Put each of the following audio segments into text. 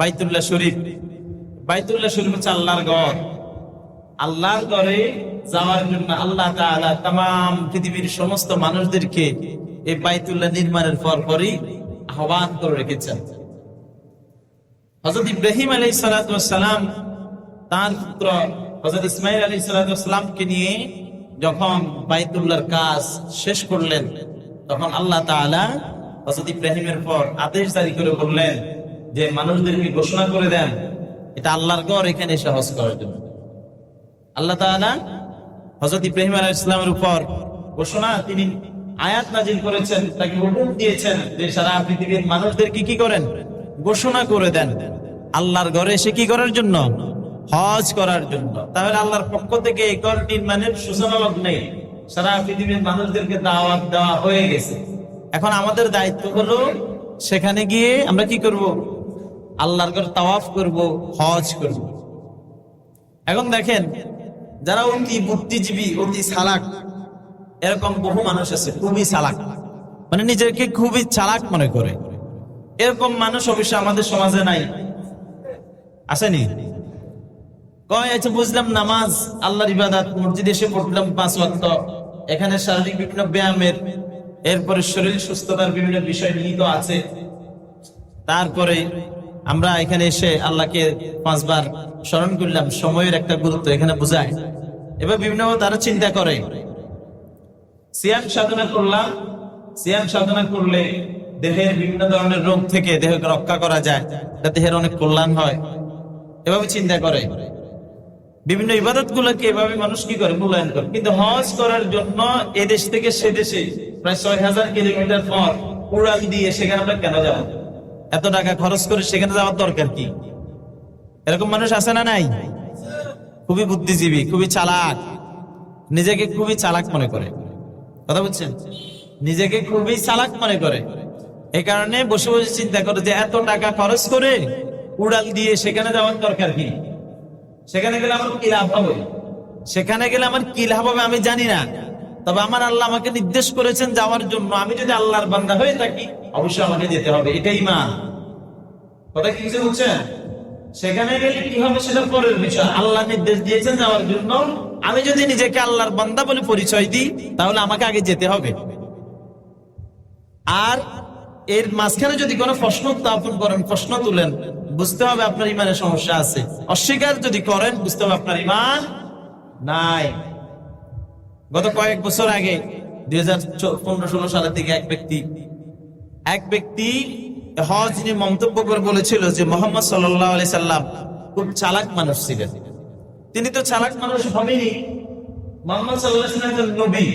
বাইতুল্লাহ শরীফ। বাইতুল্লাহ শরীফ হচ্ছে আল্লাহর ঘর। আল্লাহর ঘরে যাওয়ার জন্য আল্লাহ তাআলা তাম পৃথিবীর সমস্ত মানুষদেরকে এই বাইতুল্লাহ নির্মাণের পর পরই আহ্বান করে রেখেছেন। হজরত ইব্রাহিম আলাই সালাম তার পুত্র হজরত ইসমাইল আলী সালামকে নিয়ে যখন বাইতুল্লাহর কাজ শেষ করলেন, তখন আল্লাহ তাআলা হজরত ইব্রাহিমের পর আদেশ জারি করে বললেন যে মানুষদেরকে ঘোষণা করে দেন, এটা আল্লাহর ঘর, এখানে এসে হজ করার জন্য। আল্লাহ হজরত ইব্রাহিম আলাইহিস ইসলামের উপর ঘোষণা, তিনি আয়াত নাজিল করেছেন, তাকে হুকুম দিয়েছেন যে সারা পৃথিবীর মানুষদেরকে কি করেন? ঘোষণা করে দেন আল্লাহর ঘরে এসে কি করার জন্য? হজ করার জন্য। তাহলে আল্লাহর পক্ষ থেকে এই ঘর নির্মাণের সূচনা লগ্নে সারা পৃথিবীর মানুষদেরকে দাওয়াত দেওয়া হয়ে গেছে। এখন আমাদের দায়িত্ব হলো, সেখানে গিয়ে আমরা কি করব? আল্লাহর ঘর তাওয়াফ করব, হজ করব। এখন দেখেন, যারা অতি বুদ্ধিজীবী, অতি সালাক, এরকম বহু মানুষ আছে, খুবই চালাক মানে নিজেকে খুবই চালাক মনে করে। এরকম মানুষ অবশ্য আমাদের সমাজে নাই। আসেনি? কয় আছে বুঝলাম নামাজ, আল্লাহর ইবাদত, মসজিদে এসে পড়লাম পাঁচ ওয়াক্ত। এখানে শারীরিক বিভিন্ন ব্যায়ামের, এরপরে শরীর সুস্থতার বিভিন্ন বিষয় নিহিত আছে। তারপরে আমরা এখানে এসে আল্লাহকে পাঁচবার স্মরণ করলাম, সময়ের একটা গুরুত্ব এখানে বোঝায়। এবার বিভিন্ন তারা চিন্তা করে। সিয়াম সাধনা করলাম, সিয়াম সাধনা করলে দেহের বিভিন্ন ধরনের রোগ থেকে দেহকে রক্ষা করা যায় দেহের অনেক কল্যাণ হয়। এভাবে চিন্তা করে। বিভিন্ন ইবাদত গুলোকে এভাবে মানুষ কি করে? মূল্যায়ন করে। কিন্তু হজ করার জন্য এ দেশ থেকে সে দেশে প্রায় ছয় হাজার কিলোমিটার পর উড়াল দিয়ে সেখানে আমরা কেন যাব? এত টাকা খরচ করে সেখানে যাওয়ার দরকার কি? এরকম মানুষ আছে না নাই? খুবই বুদ্ধিজীবী, খুবই চালাক। নিজেকে খুবই চালাক মনে করে। কথা বুঝছেন নিজেকে খুবই চালাক মনে করে। এই কারণে বসে বসে চিন্তা করে যে এত টাকা খরচ করে উড়াল দিয়ে সেখানে যাওয়ার দরকার কি? সেখানে গেলে আমার কি লাভ হবে? সেখানে গেলে আমার কি লাভ হবে আমি জানি না। তবে আমার আল্লাহ আমাকে নির্দেশ করেছেন যাওয়ার জন্য। আমি যদি আল্লাহর বান্দা হয়ে থাকি, অবশ্যই আমাকে যেতে হবে। এটাই মা কথা কি কিছু বুঝছেন সেখানে গেলে কি হবে সেটা পরের বিষয়। আল্লাহ নির্দেশ দিয়েছেন যাওয়ার জন্য। আমি যদি নিজেকে আল্লাহর বান্দা বলে পরিচয় দিই, তাহলে আমাকে আগে যেতে হবে। আর এর মাঝখানে যদি কোনো প্রশ্ন উত্থাপন করেন, প্রশ্ন তুলেন, বুঝতে হবে আপনার ইমানের সমস্যা আছে। অস্বীকার যদি করেন, বুঝতে হবে আপনার ইমান নাই। গত কয়েক বছর আগে, দুই হাজার পনেরো, ষোলো সালের দিকে এক ব্যক্তি এক ব্যক্তি হজ নিয়ে মন্তব্য করে বলেছিল যে মোহাম্মদ সাল্লাহ আলি সাল্লাম খুব চালাক মানুষ ছিলেন। তিনি তো চালাক মানুষ হবেনি মোহাম্মদ সাল্লাহ সাল্লাম নবী।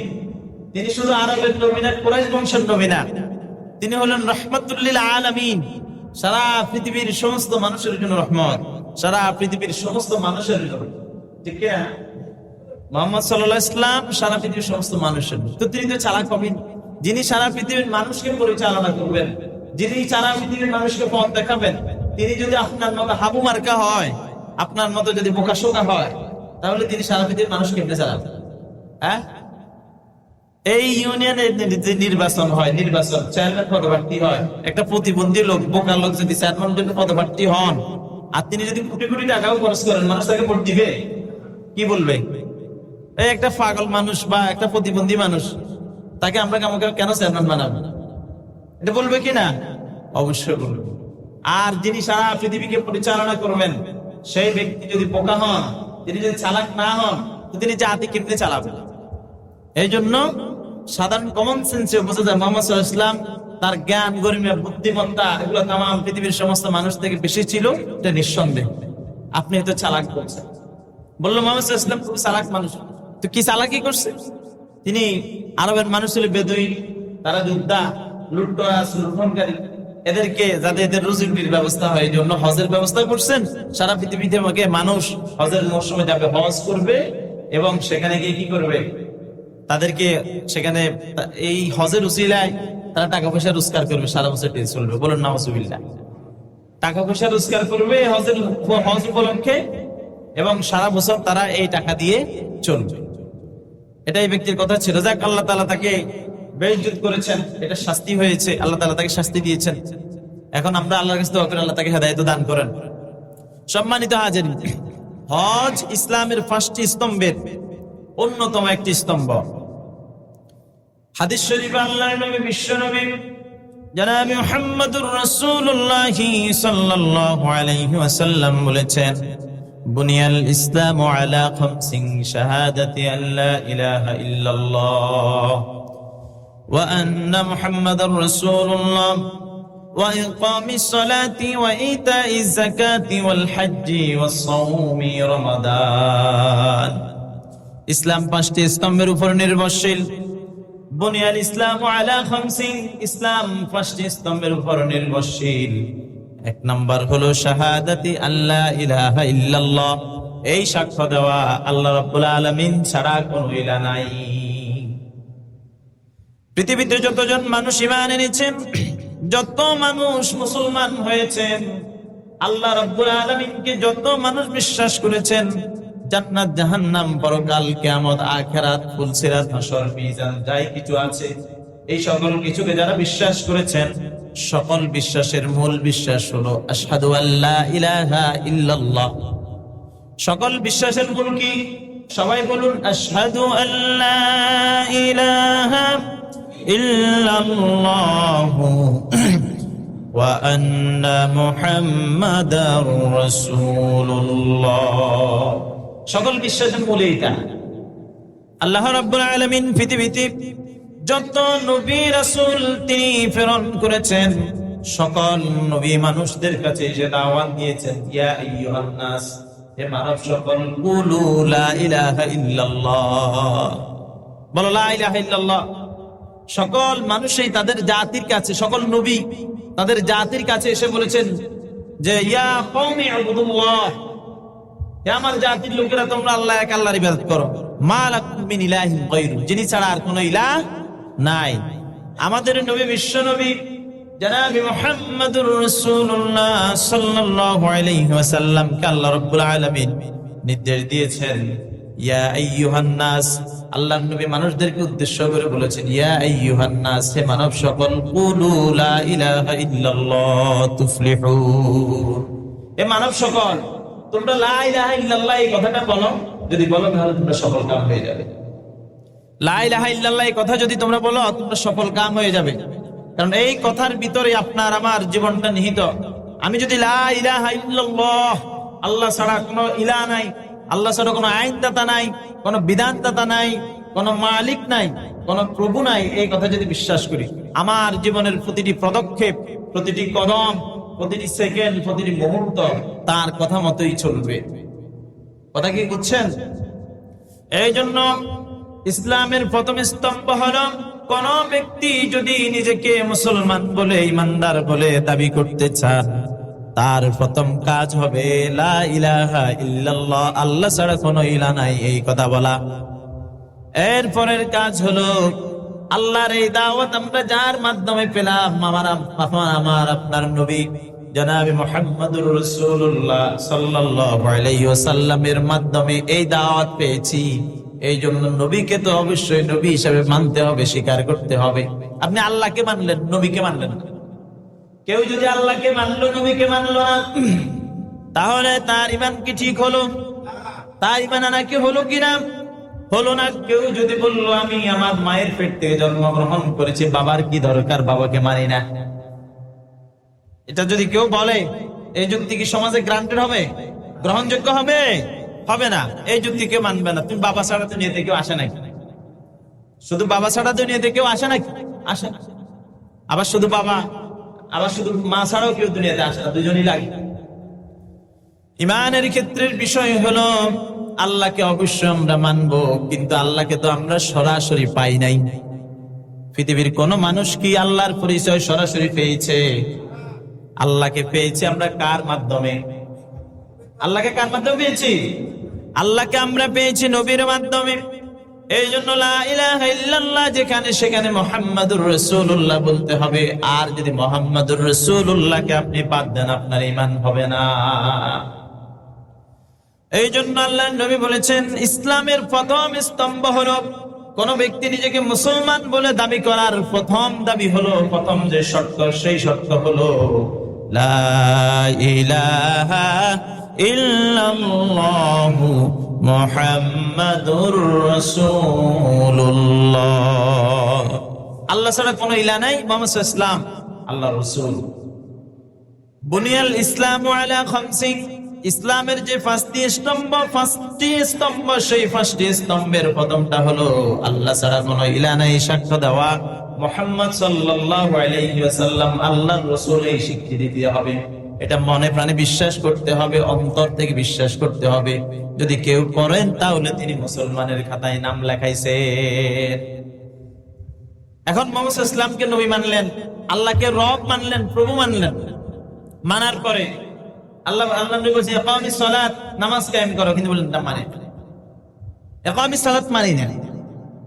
তিনি শুধু আরবের নবী না, কোরাইশ বংশের নবী না। তিনি হলেন রহমতুল্লিল আলামিন। সারা পৃথিবীর সমস্ত মানুষের জন্য রহমত। সারা পৃথিবীর সমস্ত মানুষের জন্য। ঠিক না? মোহাম্মদ ইসলাম সারা পৃথিবীর সমস্ত মানুষের তো তিনি তো চালাক হবেন যিনি সারা পৃথিবীর মানুষকে পরিচালনা করবেন, যিনি সারা পৃথিবীর মানুষকে পথ দেখাবেন, তিনি যদি আপনার মতো হাবু মার্কা হয়, আপনার মতো যদি বোকা শোকা হয়, তাহলে তিনি সারা পৃথিবীর মানুষকে এমনি চালাবেন? হ্যাঁ? এই ইউনিয়নের যে নির্বাচন হয়, নির্বাচন চেয়ারম্যান পদপ্রার্থী হয়, একটা প্রতিবন্ধী লোক, বোকা লোক যদি চেয়ারম্যান পদপ্রার্থী হন, আর তিনি যদি কোটি কোটি টাকাও খরচ করেন, মানুষ তাকে ভোট দিবে? কি বলবে? এই একটা পাগল মানুষ বা একটা প্রতিবন্ধী মানুষ, তাকে আমরা আমাকে কেন চেয়ারম্যান বানাবো? এটা বলবে কি না? অবশ্যই বলবে। আর যিনি সারা পৃথিবীকে পরিচালনা করবেন, সেই ব্যক্তি যদি বোকা হন, তিনি যদি চালাক না হন তিনি জাতি কেমনি চালাবেন এই জন্য সাধারণ কমন সেন্সে বোঝা যায় মোহাম্মদ ইসলাম তার জ্ঞান, গরিমা, বুদ্ধিমত্তা এগুলো তাম পৃথিবীর সমস্ত মানুষ থেকে বেশি ছিল, এটা নিঃসন্দেহ। আপনি হয়তো চালাক করছেন বলল মোহাম্মদ ইসলাম খুব চালাক মানুষ। তো কি চালাকি করছে? তিনি আরবের মানুষ ছিল বেদুই তারা যোদ্ধা, লুটতরাজ এদেরকে যাতে এদের রুজির ব্যবস্থা হয়, এই জন্য হজের ব্যবস্থা করছেন। সারা পৃথিবীতে আমাকে মানুষ হজের মৌসুমে যাবে, হজ করবে এবং সেখানে গিয়ে কি করবে? তাদেরকে সেখানে এই হজের উসিলায় তারা টাকা পয়সা রোজগার করবে, সারা বছর চলবে। বলেন নামসুবিল্লা টাকা পয়সা রোজগার করবে হজের হজ উপলক্ষে এবং সারা বছর তারা এই টাকা দিয়ে চলবে। এটা এই ব্যক্তির কথা ছিল। যাক, আল্লাহ তালা তাকে বেইজ্জত করেছেন, এটা শাস্তি হয়েছে। আল্লাহ তালা তাকে শাস্তি দিয়েছেন। এখন আমরা আল্লাহর কাছে দোয়া করি, আল্লাহ তাকে হেদায়ত দান করেন। সম্মানিত হাজির হজ ইসলামের পাঁচটি স্তম্ভের অন্যতম একটি স্তম্ভ। হাদিস শরীফ আল্লাহর নবী, বিশ্ব নবী, জনাব মুহাম্মদুর রাসূলুল্লাহ সাল্লাল্লাহু আলাইহি ওয়াসাল্লাম বলেছেন বুনিয়াল ইসলাম আলা খামসিন শাহাদাতি আল্লা ইলাহা ইল্লাল্লাহ ওয়া আন্না মুহাম্মাদার রাসূলুল্লাহ وإقام الصلاة وإيتاء الزكاة والحج والصوم رمضان ইসলাম পাঁচটি স্তম্ভের উপর নির্ভরশীল বুনিয়াল ইসলাম আলা খামসিন ইসলাম পাঁচটি স্তম্ভের উপর নির্ভরশীল এক নাম্বার হলো শাহাদাতি আল্লাহ ইলাহা ইল্লাল্লাহ। এই সাক্ষ্য দেওয়া আল্লাহ রাব্বুল আলামিন ছাড়া কোনো ইলা নাই। পৃথিবীতে যতজন মানুষ ইমান এনেছেন, যত মানুষ মুসলমান হয়েছেন, আল্লাহ রাব্বুল আলামিনকে যত মানুষ বিশ্বাস করেছেন, জান্নাত জাহান্নাম পরকাল কিয়ামত আখিরাত, ফুলসিরাত হাসর মিজান, যাই কিছু আছে, এই সকল কিছুকে যারা বিশ্বাস করেছেন সকল বিশ্বাসের মূল বিশ্বাস হলো, আশহাদু আল্লা ইলাহা ইল্লাল্লাহ। সকল বিশ্বাসের মূল কি? সবাই বলুন, আশহাদু আল্লা ইলাহা ইল্লাল্লাহ। ওয়া আন্না মুহাম্মাদার রাসূলুল্লাহ। সকল বিশ্বাসের মূল এইটা। আল্লাহ রাব্বুল আলামিন পৃথিবীতে যত নবী রাসূল তিনি প্রেরণ করেছেন, সকল নবী মানুষদের কাছে যে দাওয়াত দিয়েছেন, ইয়া আইয়ুহান নাস, হে মানব সকল, কুলু লা ইলাহা ইল্লাল্লাহ। বলো, লা ইলাহা ইল্লাল্লাহ। সকল মানুষই তাদের জাতির কাছে, সকল নবী তাদের জাতির কাছে এসে বলেছেন যে, ইয়া কওমি ইবুদুল্লাহ হে আমার জাতির লোকেরা, তোমরা আল্লাহ এক আল্লাহর ইবাদত করো। মা লাকুম মিন ইলাহিন গায়রু যিনি ছাড়া আর কোনো ইলাহ নাই। আমাদের নবী, বিশ্ব নবী নির্দেশ দিয়েছেন নবী মানুষদেরকে উদ্দেশ্য করে বলেছেন, ইয়া হে মানব সকল, কুলু লা মানব সকল, তোমরা ইল্লাল্লাহ এই কথাটা বলো, যদি বলো তাহলে তোমরা সফল কাম হয়ে যাবে। লা ইলাহা ইল্লাল্লাহ, এই কথা যদি তোমরা বলো তোমরা সফল কাম হয়ে যাবে। কারণ এই কথার ভিতরে আপনার আমার জীবনটা নিহিত। আমি যদি আল্লাহ ছাড়া কোনো ইলা নাই, আল্লাহ ছাড়া কোনো আইনদাতা নাই, কোনো বিধানদাতা নাই, কোনো মালিক নাই, কোনো প্রভু নাই, এই কথা যদি বিশ্বাস করি, আমার জীবনের প্রতিটি পদক্ষেপ, প্রতিটি কদম, প্রতিটি সেকেন্ড, প্রতিটি মুহূর্ত তার কথা মতোই চলবে। কথা কি বুঝছেন? এই জন্য ইসলামের প্রথম স্তম্ভ হল, কোন ব্যক্তি যদি নিজেকে মুসলমান বলে, ইমানদার বলে দাবি করতে চান, তার প্রথম কাজ হবে, লা ইলাহা ইল্লাল্লাহ, আল্লাহ ছাড়া কোনো ইলা নাই, এই কথা বলা। এরপরের কাজ হলো, আল্লাহর এই দাওয়াত আমরা যার মাধ্যমে পেলাম, আমার আমার আপনার নবী, জনাবি মোহাম্মদুর রাসূলুল্লাহ সাল্লাল্লাহু আলাইহি ওয়াসাল্লামের মাধ্যমে এই দাওয়াত পেয়েছি। এই জন্য নবীকে তো অবশ্যই নবী হিসাবে মানতে হবে, স্বীকার করতে হবে। আপনি আল্লাহকে মানলেন, নবীকে মানলেন কেউ যদি আল্লাহকে মানলো, নবীকে মানলো না, তাহলে তার ইমান কি ঠিক হলো? তার ইমান আনা কি হলো কিনা? হলো না, কেউ যদি বলল, আমি আমার মায়ের পেট থেকে জন্মগ্রহণ করেছি, বাবার কি দরকার? বাবাকে মানি না। এটা যদি কেউ বলে, এই যুক্তি কি সমাজে গ্রান্টেড হবে? গ্রহণযোগ্য হবে? হবে না। এই যুক্তি কেউ মানবে না। তুমি বাবা ছাড়া দুনিয়াতে কেউ আসে নাকি শুধু বাবা ছাড়া দুনিয়াতে কেউ আসে নাকি আসে না। আবার শুধু বাবা, আবার শুধু মা ছাড়াও কেউ দুনিয়াতে আসে না। দুজনই লাগে। ইমানের ক্ষেত্রের বিষয় হলো, আল্লাহকে অবশ্যই আমরা মানবো, কিন্তু আল্লাহকে তো আমরা সরাসরি পাই নাই। পৃথিবীর কোন মানুষ কি আল্লাহর পরিচয় সরাসরি পেয়েছে? আল্লাহকে পেয়েছি আমরা কার মাধ্যমে? আল্লাহকে কার মাধ্যমে পেয়েছি? আল্লাহকে আমরা পেয়েছি নবীর মাধ্যমে। এই জন্য যেখানে সেখানে মোহাম্মদুর রসুল্লাহ বলতে হবে। আর যদি মোহাম্মদুর রসুল্লাহকে আপনি বাদ দেন, আপনার ইমান হবে না। এই জন্য আল্লাহ নবী বলেছেন, ইসলামের প্রথম স্তম্ভ হলো কোন ব্যক্তি নিজেকে মুসলমান বলে দাবি করার প্রথম দাবি হলো, প্রথম যে শর্ত, সেই শর্ত হলো লা ইলাহা ইল্লাল্লাহু মুহাম্মাদুর রাসূলুল্লাহ। আল্লাহ ছাড়া কোনো ইলা নাই, মোহাম্মদ ইসলাম আল্লাহ রসুল। বুনিয়াল ইসলাম আলা খামসিন। ইসলামের যে পাঁচটি স্তম্ভ পাঁচটি স্তম্ভ, সেই পাঁচটি স্তম্ভের প্রথমটা হলো আল্লাহ ছাড়া কোনো ইলা নাই, সাক্ষ্য দেওয়া। মোহাম্মদ সাল্লাল্লাহু আলাইহি ওয়াসাল্লাম আল্লাহর রাসূল এই স্বীকৃতি দিতে হবে। এটা মনে প্রাণে বিশ্বাস করতে হবে, অন্তর থেকে বিশ্বাস করতে হবে। যদি কেউ করেন, তাহলে তিনি মুসলমানের খাতায় নাম লেখাইছেন। এখন মোহাম্মদ ইসলামকে নবী মানলেন, আল্লাহকে রব মানলেন, প্রভু মানলেন। মানার পরে আল্লাহ আল্লাহ নবী বলছে একামি সালাত নামাজ কায়েম করো। কিন্তু বললেন, না মানে একামি সালাত মানি না।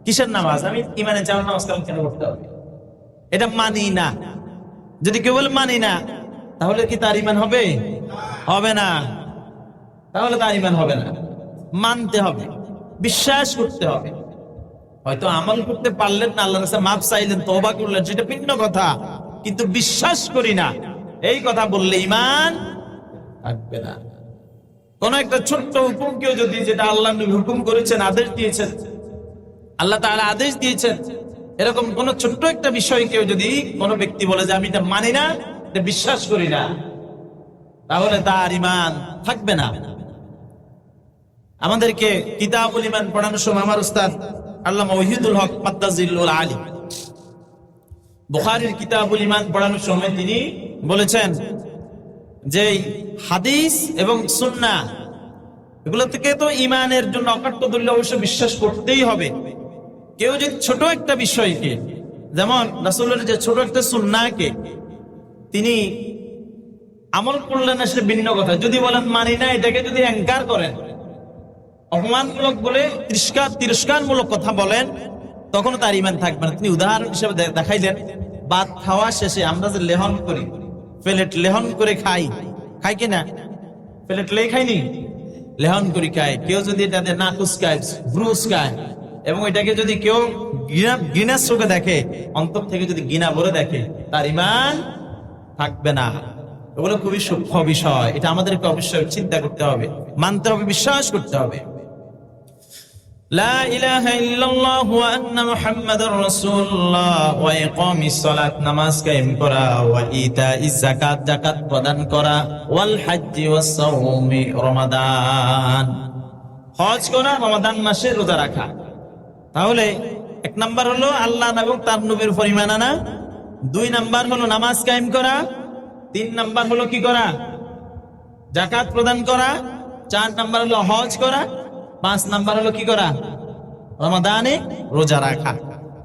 কিসের নামাজ? আমি ইমানে চাও নামাজ কেন করতে হবে? এটা মানি না। যদি কেউ বলে মানি না তাহলে কি তার ইমান হবে? হবে না। তাহলে তার ইমান হবে না। মানতে হবে। বিশ্বাস করতে হবে। হয়তো আমল করতে পারলেন না, আল্লাহর কাছে মাপ চাইলেন, তওবা করলেন, সেটা ভিন্ন কথা। কিন্তু বিশ্বাস করি না। এই কথা বললে ইমান থাকবে না। কোন একটা ছোট্ট হুকুম কেউ যদি, যেটা আল্লাহ হুকুম করেছেন, আদেশ দিয়েছেন, আল্লাহ তাআলা আদেশ দিয়েছেন, এরকম কোন ছোট্ট একটা বিষয় কেউ যদি কোনো ব্যক্তি বলে যে আমি এটা মানি না বিশ্বাস করি না, তাহলে তার ইমান থাকবে না। আমাদেরকে কিতাবুল ইমান পড়ানোর সময় আমার উস্তাদ আল্লামা ওহিদুল হক মাদ্দাজিল্লুল আলী। বুখারীর কিতাবুল ইমান পড়ানোর সময় তিনি বলেছেন যে, হাদিস এবং সুন্না, এগুলো থেকে তো ইমানের জন্য অকাট্য দলিল অবশ্য বিশ্বাস করতেই হবে। কেউ যদি ছোট একটা বিষয়কে, যেমন রাসূলের যে ছোট একটা সুন্নাকে তিনি আমল করলেন না সেটা ভিন্ন কথা। যদি বলেন মানি না, এটাকে যদি অ্যাঙ্কার করেন, অপমানমূলক বলে তিরস্কার তিরস্কারমূলক কথা বলেন তখন তার ইমান থাকবে না। তিনি উদাহরণ হিসেবে দেখাইলেন, ভাত খাওয়া শেষে আমরা যে লেহন করি, প্লেট লেহন করে খাই খাই কি না? প্লেট লে খাইনি? লেহন করি খায় কেউ যদি এটাতে না খায়, ব্রুস খায়, এবং এটাকে যদি কেউ ঘৃণা ঘৃণার চোখে দেখে, অন্তর থেকে যদি ঘৃণা ভরে দেখে, তার ইমান থাকবে না ওগুলো খুবই সূক্ষ্ম বিষয় এটা আমাদেরকে অবশ্যই চিন্তা করতে হবে মানতে হবে বিশ্বাস করতে হবে لا إله إلا الله وأن محمد رسول الله وإقام الصلاة নামাজ কায়েম করা وإيتاء الزكاة জাকাত প্রদান করা والحج والصوم রমাদান হজ করা রমাদান মাসে রোজা রাখা তাহলে এক নাম্বার হলো আল্লাহ এবং তার নবীর পরিমাণ আনা দুই নাম্বার হলো নামাজ কায়েম করা, তিন নাম্বার হলো কি করা? জাকাত প্রদান করা, চার নাম্বার হলো হজ করা, পাঁচ নাম্বার হলো কি করা? রমাদানে রোজা রাখা।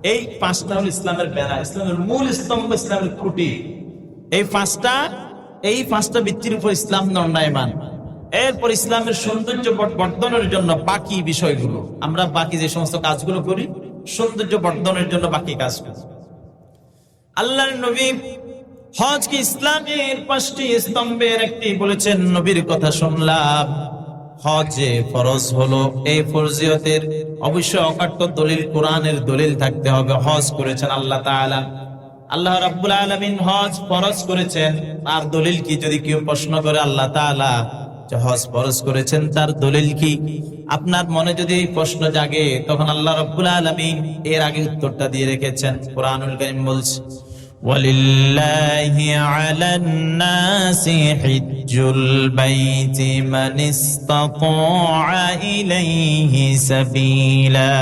এই পাঁচটা হলো ইসলামের বেড়া ইসলামের মূল স্তম্ভ, ইসলামের খুঁটি। এই পাঁচটা এই পাঁচটা ভিত্তির উপর ইসলাম দণ্ডায়মান। এরপর ইসলামের সৌন্দর্য বর- বর্ধনের জন্য বাকি বিষয়গুলো। আমরা বাকি যে সমস্ত কাজগুলো করি, সৌন্দর্য বর্ধনের জন্য বাকি কাজ করি। আল্লাহর নবী হজ কি ইসলামের পাঁচটি স্তম্ভের একটি বলেছেন, নবীর কথা শুনলাম। হজে ফরজ হলো। এই ফরজিয়তের অবশ্যই অকাট্য দলিল, কোরআনের দলিল থাকতে হবে। হজ করেছেন আল্লাহ তাআলা। আল্লাহ রাব্বুল আলামিন হজ ফরজ করেছেন। তার দলিল কি? যদি কেউ প্রশ্ন করে, আল্লাহ তাআলা হজ ফরজ করেছেন, তার দলিল কি? আপনার মনে যদি এই প্রশ্ন জাগে তখন আল্লাহ রাব্বুল আলামিন এর আগে উত্তরটা দিয়ে রেখেছেন কোরআনুল কারীম বলছে ولله على الناس حج البيت من استطاع إليه سبيلا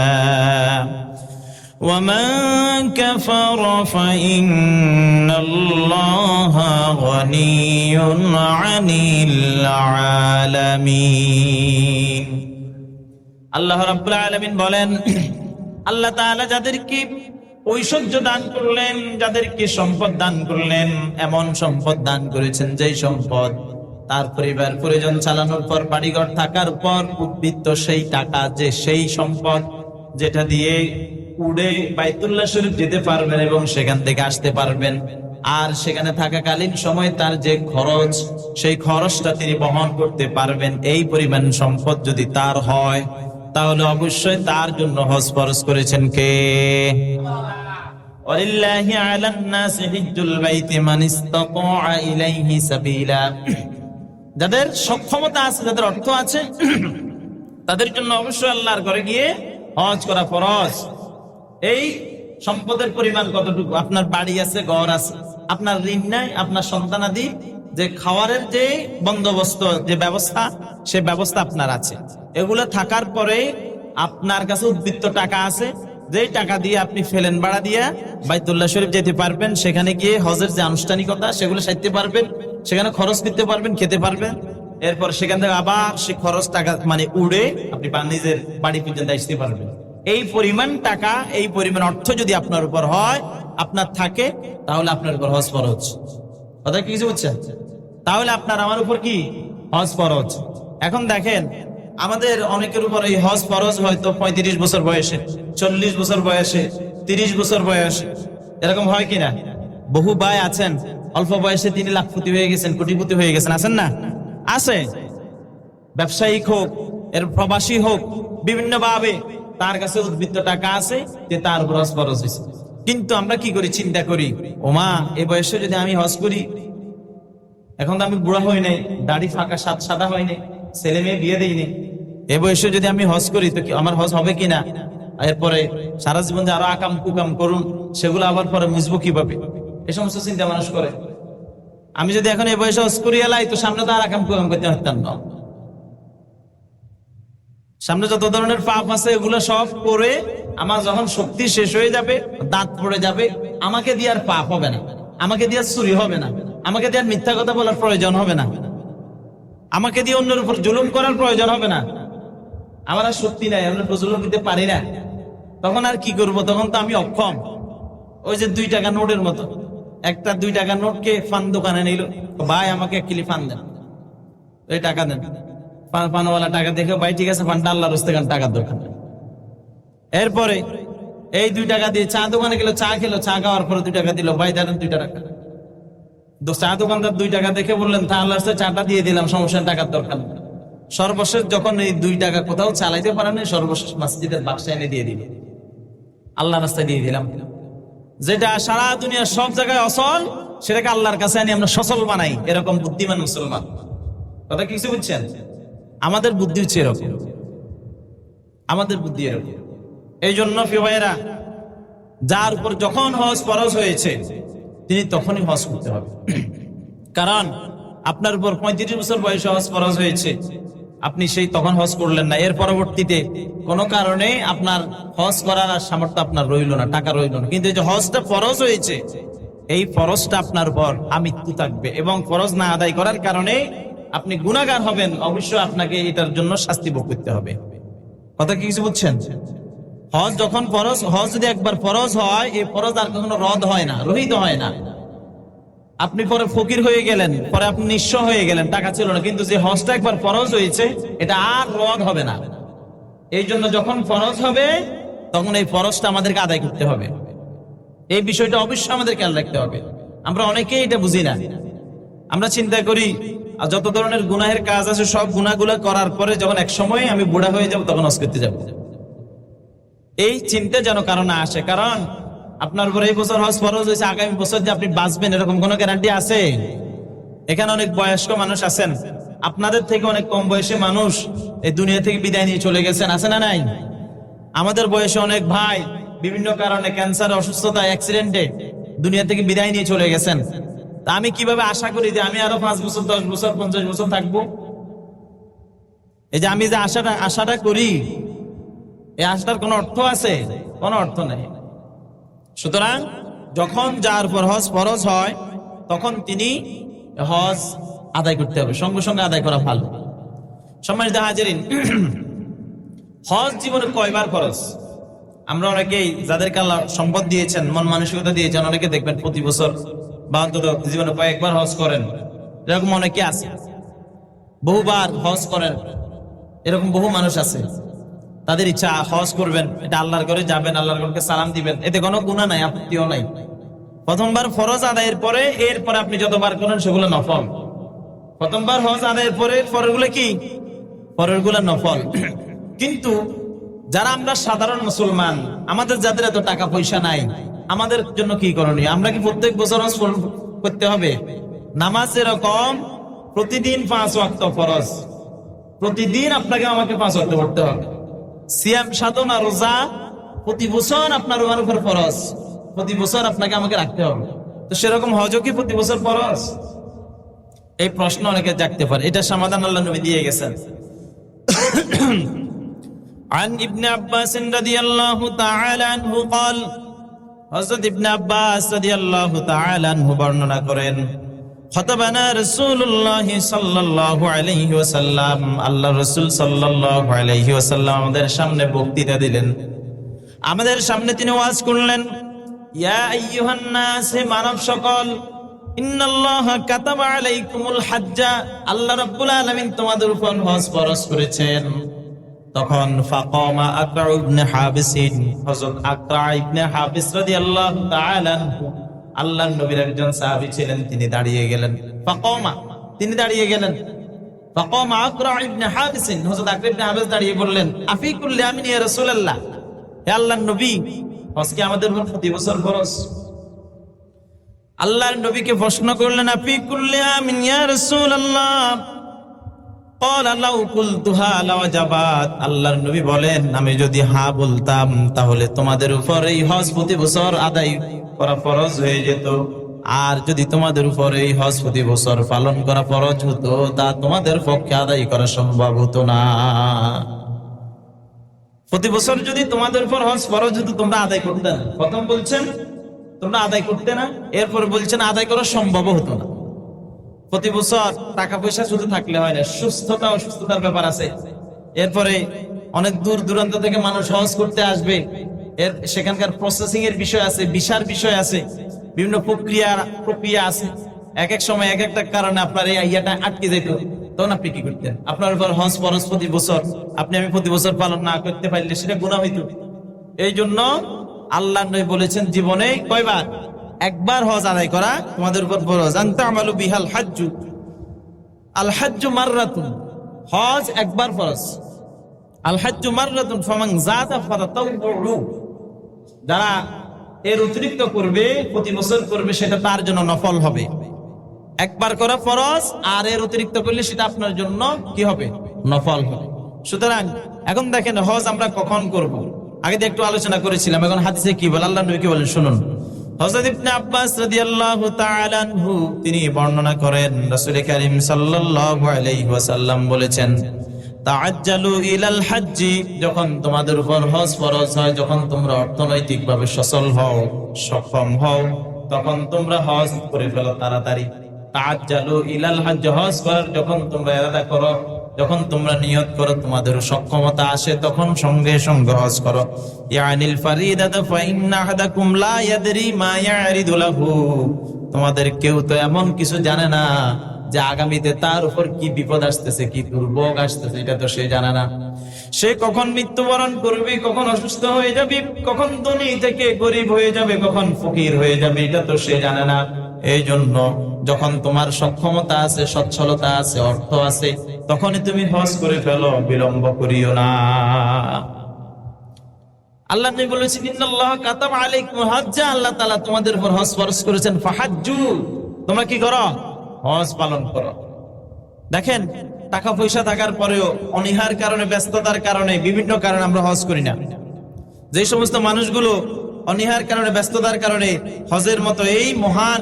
ومن كفر فإن الله غني عن العالمين আল্লাহ রাব্বুল আলামিন বলেন, আল্লাহ তাআলা যাদেরকে ঐশ্বর্য দান করলেন, যাদেরকে সম্পদ দান করলেন, এমন সম্পদ দান করেছেন যেই সম্পদ তার পরিবার পরিজন চালানোর পর, বাড়িঘর থাকার পর, উদ্বৃত্ত সেই টাকা যে সেই সম্পদ যেটা দিয়ে উড়ে বাইতুল্লাহ শরীফ যেতে পারবেন এবং সেখান থেকে আসতে পারবেন। আর সেখানে থাকাকালীন সময় তার যে খরচ, সেই খরচটা তিনি বহন করতে পারবেন। এই পরিমাণ সম্পদ যদি তার হয় তাহলে অবশ্যই তার জন্য হজ ফরজ করেছেন কে? ওয়ালিল্লাহি আলান নাসি হিজ্জুল বাইতি মান ইলাইহি সাবিলা। যাদের সক্ষমতা আছে, যাদের অর্থ আছে, তাদের জন্য অবশ্যই আল্লাহর ঘরে গিয়ে হজ করা ফরজ। এই সম্পদের পরিমাণ কতটুকু? আপনার বাড়ি আছে, ঘর আছে। আপনার ঋণ নাই, আপনার সন্তানাদি যে খাওয়ারের যে বন্দোবস্ত, যে ব্যবস্থা, সে ব্যবস্থা আপনার আছে। এগুলো থাকার পরে আপনার কাছে উদ্বৃত্ত টাকা আছে। যেই টাকা দিয়ে আপনি ফেলেন ভাড়া দিয়ে বাইতুল্লাহ শরীফ যেতে পারবেন, সেখানে গিয়ে হজের যে আনুষ্ঠানিকতা, সেগুলো সাইতে পারবেন, সেখানে খরচ করতে পারবেন, খেতে পারবেন। এরপর সেখান থেকে আবার সে খরচ টাকা মানে উড়ে আপনি নিজের বাড়ি পর্যন্ত আসতে পারবেন। এই পরিমাণ টাকা, এই পরিমাণ অর্থ যদি আপনার উপর হয়, আপনার থাকে, তাহলে আপনার উপর হজ ফরজ। কথা কি কিছু বুঝছেন তাহলে আপনার আমার উপর কি হজ ফরজ? এখন দেখেন, আমাদের অনেকের উপর এই হজ ফরজ হয়তো পঁয়ত্রিশ বছর বয়সে, চল্লিশ বছর বয়সে, তিরিশ বছর বয়সে। এরকম হয় কিনা? বহু ভাই আছেন, অল্প বয়সে তিনি লাখপতি হয়ে গেছেন, কোটিপতি হয়ে গেছেন, আছেন না? আছে। ব্যবসায়িক হোক, এর প্রবাসী হোক বিভিন্ন ভাবে তার কাছে উদ্বৃত্ত টাকা আছে যে তার উপর হজ ফরজ হয়েছে। কিন্তু আমরা কি করি? চিন্তা করি, ওমা, এ বয়সে যদি আমি হজ করি এখন তো আমি বুড়া হই নাই, দাড়ি ফাঁকা, সাত সাদা হয় নাই, ছেলে মেয়ে বিয়ে দেয়নি এ বয়সে যদি আমি হজ করি, তো আমার হজ হবে কিনা? এরপরে সারা জীবন যে আরও আকাম কুকাম করুন সেগুলো আবার পরে মুজবো কীভাবে? এই সমস্ত চিন্তা মানুষ করে। আমি যদি এখন এই বয়সে হজ করি এলাই তো সামনে তো আর আকাম কুকাম করতে পারতাম না। সামনে যত ধরনের পাপ আছে, এগুলো সব করে আমার যখন শক্তি শেষ হয়ে যাবে, দাঁত পড়ে যাবে, আমাকে দিয়ে আর পাপ হবে না। আমাকে দিয়ে আর চুরি হবে না। আমাকে দিয়ে আর মিথ্যা কথা বলার প্রয়োজন হবে না। আমাকে দিয়ে অন্যের উপর জুলুম করার প্রয়োজন হবে না। আমার আর শক্তি নাই আমরা প্রজলন দিতে পারি না। তখন আর কি করব? তখন তো আমি অক্ষম। ওই যে দুই টাকা নোটের মতো। একটা দুই টাকা নোটকে ফান দোকানে নিল। ভাই, আমাকে এক কিলি ফান দেন। ওই টাকা দেন। পান পানওয়ালা টাকা দেখে, ভাই, ঠিক আছে, ফানটা আল্লাহর হস্তে খান, টাকার দোকান। এরপরে এই দুই টাকা দিয়ে চা দোকানে গেলো, চা খেলো, চা খাওয়ার পরে দুই টাকা দিল। ভাই দেন দুই টাকা চা দোকানদার দুই টাকা দেখে বললেন, তা আল্লাহর হস্তে চাটা দিয়ে দিলাম, সমস্যা টাকার দরকার সর্বশেষ যখন এই দুই টাকা কোথাও চালাইতে পারেন সর্বশেষ মসজিদের বাক্সা এনে দিয়ে আল্লাহ রাস্তায় দিয়ে দিলাম। যেটা সারা দুনিয়ার সব জায়গায় অসল সেটাকে আল্লাহর কাছে আনি, আমরা সচল বানাই, এরকম বুদ্ধিমান মুসলমান। কথা কিছু বুঝছেন? আমাদের বুদ্ধি হচ্ছে এরকম। আমাদের বুদ্ধি এরকম। এই জন্য ভাইয়েরা, যার উপর যখন হজ ফরজ হয়েছে তিনি তখনই হজ করতে হবে। কারণ আপনার উপর পঁয়ত্রিশ বছর বয়সে হজ ফরজ হয়েছে। আপনি সেই তখন হজ করলেন না। এর পরবর্তীতে কোনো কারণে আপনার হজ করার আর সামর্থ্য আপনার রইল না, টাকা রইল না। কিন্তু যে হজটা ফরজ হয়েছে, এই ফরজটা আপনার উপর আমৃত্যু থাকবে এবং ফরজ না আদায় করার কারণে আপনি গুণাগার হবেন। অবশ্য আপনাকে এটার জন্য শাস্তি ভোগ করতে হবে। কথা কি কিছু বুঝছেন হজ যখন ফরজ, হজ যদি একবার ফরজ হয়, এই ফরজ আর কখনো রদ হয় না, রহিত হয় না। আপনি পরে ফকির হয়ে গেলেন, পরে আপনি নিঃস্ব হয়ে গেলেন, টাকা ছিল না, কিন্তু যে হজটা একবার ফরজ হয়েছে, এটা আর রদ হবে না। এই জন্য যখন ফরজ হবে, তখন এই ফরজটা আমাদেরকে আদায় করতে হবে। এই বিষয়টা অবশ্যই আমাদের খেয়াল রাখতে হবে। আমরা অনেকেই এটা বুঝি না। আমরা চিন্তা করি, আর যত ধরনের গুনাহের কাজ আছে, সব গুনাহগুলো করার পরে যখন এক সময় আমি বুড়া হয়ে যাব, তখন হজ করতে যাব। এই চিন্তা যেন কারণ না আসে। কারণ আপনার উপর এই বছর হজ ফরজ হয়েছে, আগামী বছর যে আপনি বাঁচবেন, এরকম কোনো গ্যারান্টি আছে? এখানে অনেক বয়স্ক মানুষ আছেন। আপনাদের থেকে অনেক কম বয়সী মানুষ এই দুনিয়া থেকে বিদায় নিয়ে চলে গেছেন। আছে না নাই? আমাদের বয়সে অনেক ভাই বিভিন্ন কারণে ক্যান্সার অসুস্থতা অ্যাক্সিডেন্টে দুনিয়া থেকে বিদায় নিয়ে চলে গেছেন। তা আমি কীভাবে আশা করি যে আমি আরও পাঁচ বছর, দশ বছর, পঞ্চাশ বছর থাকব? এই যে আমি যে আশাটা আশাটা করি এই আশাটার কোনো অর্থ আছে? কোনো অর্থ নেই। সুতরাং যখন যার পর হজ ফরজ হয়, তখন তিনি হজ আদায় করতে হবে। সঙ্গে সঙ্গে আদায় করা ভালো। সম্মানিত হাজিরিন, হজ জীবনে কয়বার খরচ আমরা অনেকেই যাদেরকে আল্লাহ সম্পদ দিয়েছেন, মন মানসিকতা দিয়েছেন, অনেকে দেখবেন প্রতি বছর বা অন্তত জীবনে কয়েকবার হজ করেন। এরকম অনেকে আছে। বহুবার হজ করেন। এরকম বহু মানুষ আছে। তাদের ইচ্ছা, হজ করবেন, এটা আল্লাহর ঘরে যাবেন, আল্লাহর ঘরকে সালাম দিবেন, এতে কোনো গুণা নাই, আপত্তিও নাই। প্রথমবার ফরজ আদায়ের পরে, এরপরে আপনি যতবার করেন সেগুলো নফল। প্রথমবার হজ আদায়ের পরে, পরেরগুলো কি? পরেরগুলো নফল। কিন্তু যারা আমরা সাধারণ মুসলমান, আমাদের যাদের এত টাকা পয়সা নাই, আমাদের জন্য কি করণীয়? আমরা কি প্রত্যেক বছর করতে হবে? নামাজ এরকম প্রতিদিন পাঁচ ওয়াক্ত ফরজ। প্রতিদিন আপনাকে আমাকে পাঁচ ওয়াক্ত পড়তে হবে। সিয়াম সাধনা রোজা প্রতি বছর আপনার আমার উপর ফরজ প্রতি বছর আপনাকে আমাকে রাখতে হবে তো সেরকম হজও কি প্রতি বছর ফরজ এই প্রশ্ন অনেকে জাগতে পারে এটা সমাধান আল্লাহ নবী দিয়ে গেছেন عن ابن عباس رضي الله تعالى عنه قال হযরত ইবনে আব্বাস রাদিয়াল্লাহু তাআলা আনহু বর্ণনা করেন খতবানা রাসূলুল্লাহ সাল্লাল্লাহু আলাইহি ওয়াসাল্লাম আল্লাহ রাসূল সাল্লাল্লাহু আলাইহি ওয়াসাল্লাম আমাদের সামনে বক্তৃতা দিলেন। আমাদের সামনে তিনি ওয়াজ করলেন, ইয়া আইয়ুহান নাস মানব সকল, ইন্নাল্লাহ কাতাবা আলাইকুমুল হাজ্জা, আল্লাহ রাব্বুল তোমাদের উপর হজ ফরজ করেছেন। তখন ফাকামা আকরা ইবনে হাবিসিন, হযরত আকরা ইবনে হাবিস রাদিয়াল্লাহু তাআলা আল্লাহর নবীর একজন সাহাবি ছিলেন, তিনি দাঁড়িয়ে গেলেন। ফাকামা, তিনি দাঁড়িয়ে গেলেন। ফাকামা আকরা ইবনে হাবিসিন, হযরত আকরা ইবনে হাবিস দাঁড়িয়ে বললেন আফিকুল আমিন ইয়া রাসূলুল্লাহ? হে আল্লাহর নবী আজকে আমাদের উপর প্রতি বছর ফরজ? আল্লাহর নবীকে প্রশ্ন করলেন আফিকুল আমিন ইয়া রাসূলুল্লাহ? আল্লাহর নবী বলেন, আমি যদি হা বলতাম, তাহলে তোমাদের উপর এই হজ প্রতি বছর আদায় করা ফরজ হয়ে যেত। আর যদি তোমাদের উপর এই হজ প্রতি বছর পালন করা ফরজ হতো, তা তোমাদের পক্ষে আদায় করা সম্ভব হতো না। প্রতি বছর যদি তোমাদের উপর হজ ফরজ হতো, তোমরা আদায় করতে না। প্রথম বলছেন, তোমরা আদায় করতে না, এরপর বলছেন, আদায় করা সম্ভব হতো না। প্রতি বছর টাকা পয়সা শুধু থাকলে হয় না। সুস্থতা, অসুস্থতার ব্যাপার আছে। এরপরে অনেক দূর দূরান্ত থেকে মানুষ সহজ করতে আসবে। এর সেখানকার প্রসেসিং এর বিষয় আছে বিশার বিষয় আছে, বিভিন্ন প্রক্রিয়া প্রক্রিয়া আছে। এক এক সময় এক একটা কারণে আপনার এই ইয়াটা আটকে যেত। তখন আপনি কি করতেন? আপনার উপর হজ ফরজ প্রতি বছর। আপনি আমি প্রতি বছর পালন না করতে পারলে সেটা গুণা হইতো। এই জন্য আল্লাহ বলেছেন, জীবনে কয়বার? একবার হজ আদায় করা তোমাদের উপর ফরজ। আনতা বিহাল হাজ্জু। আল হাজ্জু হজ একবার ফরজ। আল হাজ্জু মাররাতুন যারা এর অতিরিক্ত করবে, প্রতি বছর করবে, সেটা তার জন্য নফল হবে। একবার করা ফরজ, আর এর অতিরিক্ত করলে সেটা আপনার জন্য কি হবে? নফল হবে। সুতরাং, এখন দেখেন হজ আমরা কখন করব? আগে একটু আলোচনা করেছিলাম, এখন হাদিসে কি বলে? আল্লাহ নবী কি বলেন, শুনুন। তিনি বর্ণনা করেন, রাসূল করিম সাল্লাল্লাহু আলাইহি বলেছেন যখন তোমাদের উপর হজ ফরজ হয়, যখন তোমরা অর্থনৈতিকভাবে সচল হও, সক্ষম হও, তখন তোমরা হজ করে ফেলো তাড়াতাড়ি। তাআজ্জালু ইলাল হাজ্জ হজ করার যখন তোমরা ইরাদা করো যখন তোমরা নিয়ত করো, তোমাদের সক্ষমতা আসে, তখন সঙ্গে সঙ্গে হজ করো। ইয়ানিল ফাইন্না ইয়াদরি তোমাদের কেউ তো এমন কিছু জানে না যে আগামীতে তার উপর কি বিপদ আসতেছে, কি দুর্ভোগ আসতেছে, এটা তো সে জানে না। সে কখন মৃত্যুবরণ করবে, কখন অসুস্থ হয়ে যাবে, কখন ধনী থেকে গরিব হয়ে যাবে, কখন ফকির হয়ে যাবে, এটা তো সে জানে না। এই জন্য যখন তোমার সক্ষমতা আছে, সচ্ছলতা আছে, অর্থ আছে, তখনই তুমি হজ করে ফেলো, বিলম্ব করিও না। আল্লাহ নবী বলেছেন, ইন্নাল্লাহ কাতাব আলাইকুম হাজ্জা। আল্লাহ তাআলা তোমাদের উপর হজ ফরজ করেছেন। ফাহাজ্জু, তোমরা কি করো? হজ পালন করো। দেখেন টাকা পয়সা থাকার পরেও অনিহার কারণে, ব্যস্ততার কারণে, বিভিন্ন কারণে আমরা হজ করি না। যে সমস্ত মানুষগুলো অনিহার কারণে, ব্যস্ততার কারণে হজের মতো এই মহান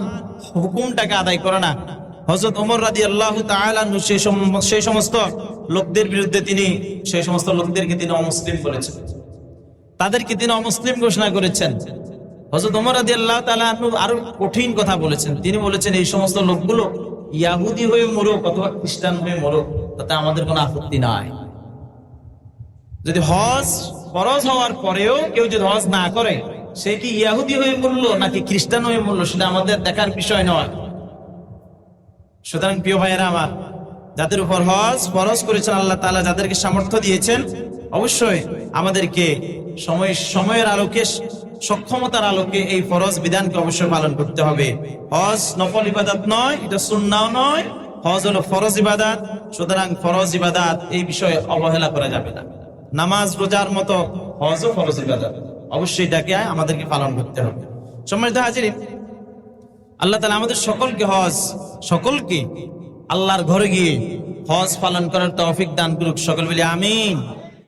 হুকুমটাকে আদায় করে না। হজরত ওমর রাদি আল্লাহ সেই সমস্ত লোকদের বিরুদ্ধে তিনি সেই সমস্ত লোকদেরকে তিনি অমুসলিম বলেছেন। তাদেরকে তিনি অমুসলিম ঘোষণা করেছেন। হজরত ওমর রাদি আল্লাহ আরও কঠিন কথা বলেছেন। তিনি বলেছেন, এই সমস্ত লোকগুলো ইয়াহুদি হয়ে মরুক অথবা খ্রিস্টান হয়ে মরুক, তাতে আমাদের কোনো আপত্তি নাই। যদি হজ ফরজ হওয়ার পরেও কেউ যদি হজ না করে সে কি ইয়াহুদি হয়ে মরলো নাকি খ্রিস্টান হয়ে মরলো সেটা আমাদের দেখার বিষয় নয়। সুতরাং প্রিয় ভাইয়েরা আমার, যাদের উপর হজ ফরজ করেছেন আল্লাহ তাআলা, যাদেরকে সামর্থ্য দিয়েছেন, অবশ্যই আমাদেরকে সময়, সময়ের আলোকে, সক্ষমতার আলোকে এই ফরজ বিধানকে অবশ্যই পালন করতে হবে। হজ নফল ইবাদত নয়, এটা সুন্নাও নয়, হজ হলো ফরজ ইবাদাত, সুতরাং ফরজ ইবাদাত এই বিষয়ে অবহেলা করা যাবে না। নামাজ, রোজার মতো হজও ফরজ ইবাদত। অবশ্যই তাকে আমাদেরকে পালন করতে হবে। সম্মানিত হাজিরিন, আল্লাহ তালা আমাদের সকলকে হজ, সকলকে আল্লাহর ঘরে গিয়ে হজ পালন করার তৌফিক দান করুক সকল বলি আমিন।